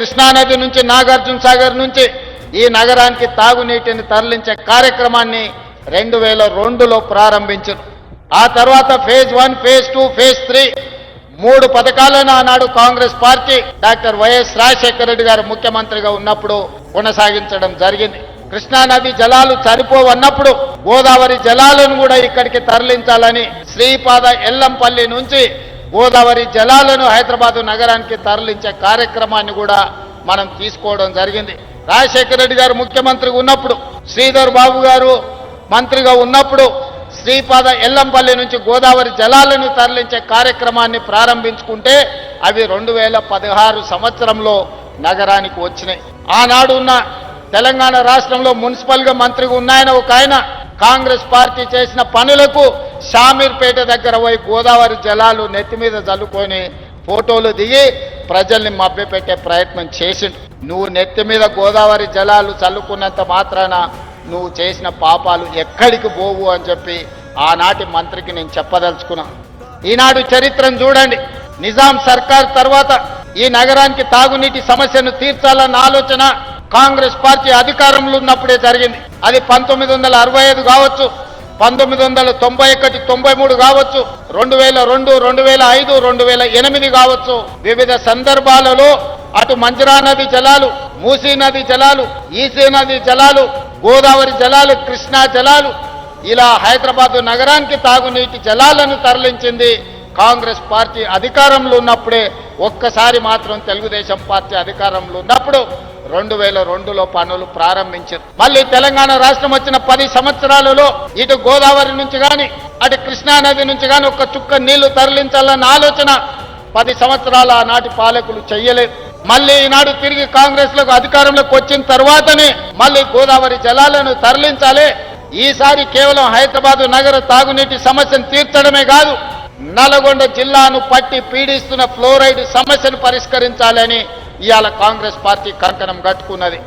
కృష్ణానది నుంచి నాగార్జున సాగర్ నుంచి ఈ నగరానికి తాగునీటిని తరలించే కార్యక్రమాన్ని రెండు వేల రెండులో ప్రారంభించారు ఆ తర్వాత phase one phase two phase three మూడు పథకాలను ఆనాడు Congress party doctor YS Rajasekhara Reddy గారు ముఖ్యమంత్రిగా ఉన్నప్పుడు కొనసాగించడం జరిగింది. కృష్ణానది జలాలు సరిపోవన్నప్పుడు గోదావరి జలాలను కూడా ఇక్కడికి తరలించాలని శ్రీపాద ఎల్లంపల్లి నుంచి గోదావరి జలాలను హైదరాబాదు నగరానికి తరలించే కార్యక్రమాన్ని కూడా మనం తీసుకోవడం జరిగింది. రాజశేఖర రెడ్డి గారు ముఖ్యమంత్రిగా ఉన్నప్పుడు శ్రీధర్ బాబు గారు మంత్రిగా ఉన్నప్పుడు శ్రీపాద ఎల్లంపల్లి నుంచి గోదావరి జలాలను తరలించే కార్యక్రమాన్ని ప్రారంభించుకుంటే అవి రెండు వేల పదహారు సంవత్సరంలో నగరానికి వచ్చినాయి. ఆనాడు ఉన్న తెలంగాణ రాష్ట్రంలో మున్సిపల్గా మంత్రిగా ఉన్నాయన ఒక ఆయన కాంగ్రెస్ పార్టీ చేసిన పనులకు షామీర్పేట దగ్గర పోయి గోదావరి జలాలు నెత్తి మీద చల్లుకొని ఫోటోలు దిగి ప్రజల్ని మభ్యపెట్టే ప్రయత్నం చేసిండు. నువ్వు నెత్తి మీద గోదావరి జలాలు చల్లుకున్నంత మాత్రాన నువ్వు చేసిన పాపాలు ఎక్కడికి పోవు అని చెప్పి ఆనాటి మంత్రికి నేను చెప్పదలుచుకున్నా. ఈనాడు చరిత్రను చూడండి. నిజాం సర్కార్ తర్వాత ఈ నగరానికి తాగునీటి సమస్యను తీర్చాలన్న ఆలోచన కాంగ్రెస్ పార్టీ అధికారంలో ఉన్నప్పుడే జరిగింది. అది పంతొమ్మిది వందల అరవై ఐదు కావచ్చు. పంతొమ్మిది వందల తొంభై ఒకటి తొంభై మూడు కావచ్చు రెండు వేల రెండు రెండు వేల ఐదు రెండు వేల ఎనిమిది కావచ్చు. వివిధ సందర్భాలలో అటు మంజరా నది జలాలు మూసీ నది జలాలు ఈసీ నది జలాలు గోదావరి జలాలు కృష్ణా జలాలు ఇలా హైదరాబాద్ నగరానికి తాగునీటి జలాలను తరలించింది కాంగ్రెస్ పార్టీ అధికారంలో ఉన్నప్పుడే ఒక్కసారి మాత్రం తెలుగుదేశం పార్టీ అధికారంలో ఉన్నప్పుడు రెండు వేల రెండులో పనులు ప్రారంభించారు. మళ్ళీ తెలంగాణ రాష్ట్రం వచ్చిన పది సంవత్సరాలలో ఇటు గోదావరి నుంచి గాని అటు కృష్ణానది నుంచి గాని ఒక్క చుక్క నీళ్ళు తరలించాలన్న ఆలోచన పది సంవత్సరాల నాటి పాలకులు చెయ్యలేదు. మళ్ళీ ఈనాడు తిరిగి కాంగ్రెస్లకు అధికారంలోకి వచ్చిన తర్వాతనే మళ్ళీ గోదావరి జలాలను తరలించాలి. ఈసారి కేవలం హైదరాబాద్ నగర తాగునీటి సమస్యను తీర్చడమే కాదు నల్గొండ జిల్లాను పట్టి పీడిస్తున్న ఫ్లోరైడ్ సమస్యను పరిష్కరించాలని ఇవాళ కాంగ్రెస్ పార్టీ కంకణం కట్టుకున్నది.